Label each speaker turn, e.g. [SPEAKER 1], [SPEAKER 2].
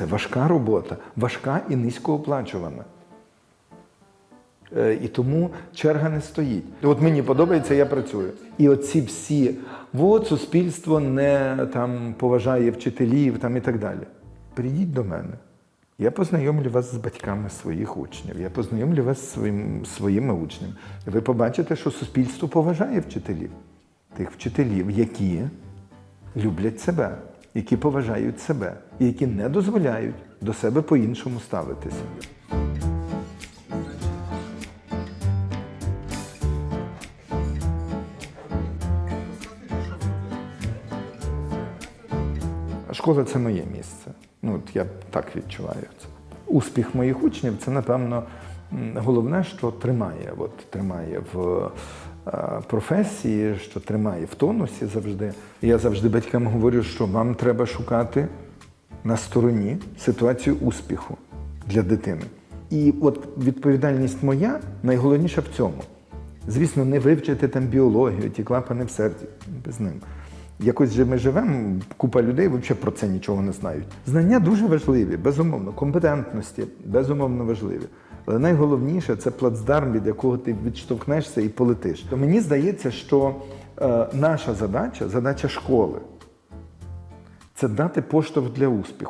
[SPEAKER 1] Це важка робота, важка і низькооплачувана. Е, І тому черга не стоїть. От мені подобається, я працюю. І оці всі, от суспільство не там поважає вчителів там, і так далі. Прийдіть до мене. Я познайомлю вас з батьками своїх учнів, я познайомлю вас з своїм, своїми учнями. Ви побачите, що суспільство поважає вчителів, тих вчителів, які люблять себе, які поважають себе і які не дозволяють до себе по-іншому ставитися. Школа це моє місце. Ну, от я так відчуваю це. Успіх моїх учнів це, напевно, головне, що тримає. От, тримає в професії, що тримає в тонусі завжди. Я завжди батькам говорю, що вам треба шукати на стороні ситуацію успіху для дитини. І от відповідальність моя найголовніша в цьому. Звісно, не вивчити там біологію, ті клапани в серці без ним. Якось же ми живемо, купа людей взагалі про це нічого не знають. Знання дуже важливі, безумовно, компетентності безумовно важливі. Але найголовніше це плацдарм, від якого ти відштовхнешся і полетиш. То мені здається, що е, наша задача, задача школи, це дати поштовх для успіху.